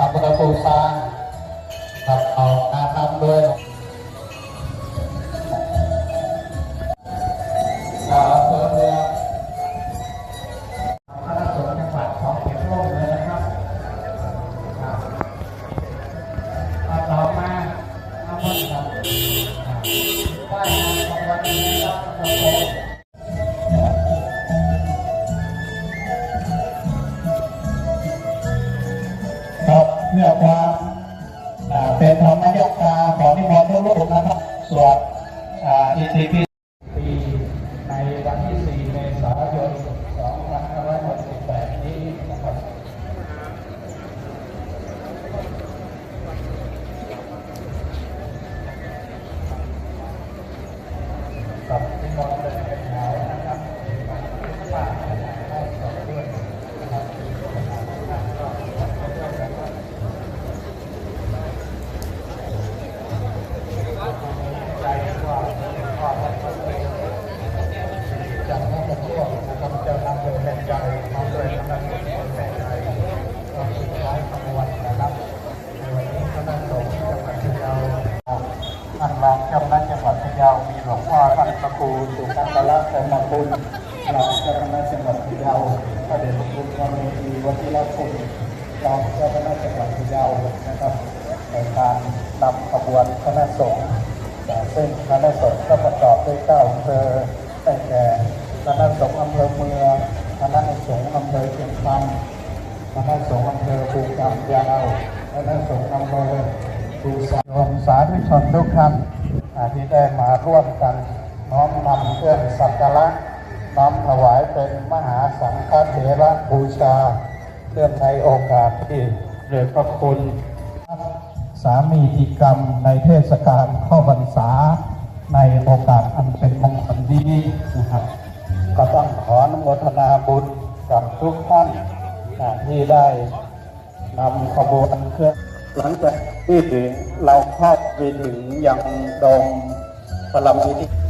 อำเภอปูซางครับเอาการนำด้วยอำเภอเมืองคณะสงฆ์จังหวัดของเขตร่วมเลยนะครับครับเอาต่อมาเอาหมดครับอ่าไหว้ทางวันนี้ครับโอเคครับ หลวงพ่อท่านพระครูสุกัตละเสมบุญรองเจ้าคณะจังหวัดพะเยาพระเดชพระคุณพระเมธีวัชิรคุณรองเจ้าคณะจังหวัดพะเยานะครับในการนำขบวนคณะสงฆ์ซึ่งคณะสงฆ์ก็ประกอบด้วยเก้าอำเภอได้แก่คณะสงฆ์อำเภอเมืองคณะสงฆ์อำเภอเชียงคำคณะสงฆ์อำเภอภูกำยาวคณะสงฆ์อำเภอภูสารวมสาธุชนทุกท่าน ที่ได้มาร่วมกันน้อมนำเครื่องสักการะน้อมถวายเป็นมหาสังฆเถระบูชาเรื่องในโอกาสที่เรียพระคุณ สามีกิกรรมในเทศกาลเข้าพรรษา ในโอกาสอันเป็นมงคลดีนะครับก็ต้องขออนุโมทนาบุญกับทุกท่านที่ได้นำขบวนเครื่องหลังจาก ที่ถึงเราเข้าไปถึงยังดงพลังวิทยา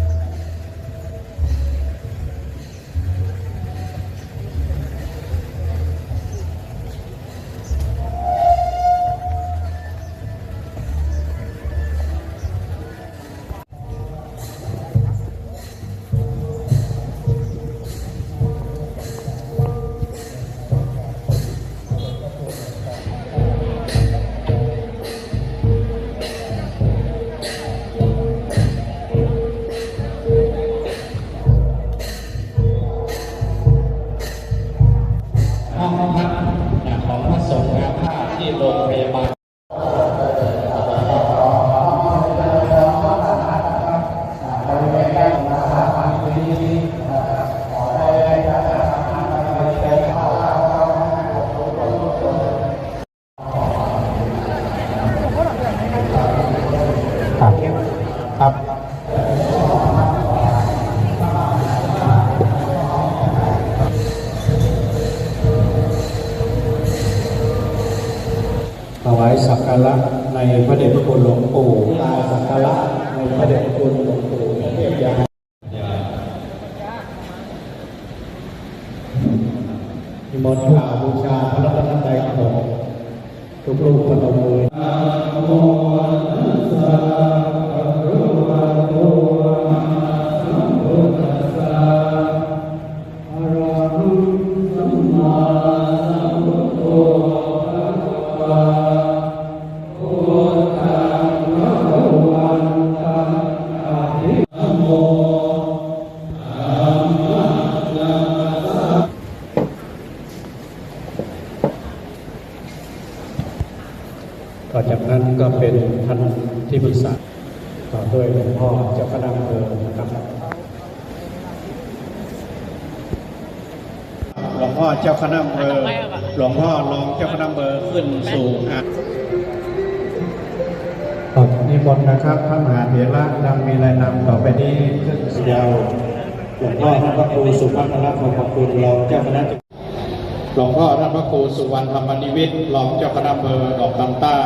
ห้องพักของ กการะในพระเดชพระคุณหลวงปู่ลาสักการะในพระเดชพระคุณหลวงปู่เทพยานิมนต์กล่าวบูชาพระรัตนตรัยของทุกรูปพนมมือ อจากนั้นก็เป็นท่านที่ปรึกษาต่อด้วยหลวงพ่อเจ้าคณะอำเภอนะครับหลวงพ่อเจ้าคณะอำเภอหลวงพ่อรองเจ้าคณะอำเภอขึ้นสู่อะตอนนี้บนนะครับพระมหาเถระนำมีรายนำต่อไปนี้ขึ้นยาวหลวงพ่อท่านพระครูสุภาพรัตน์ขอบคุณรองเจ้าคณะ หลวงพ่อรัตนพระครูสุวรรณธรรมนิวิทย์รองเจ้าคณะอำเภอดอกคำใต้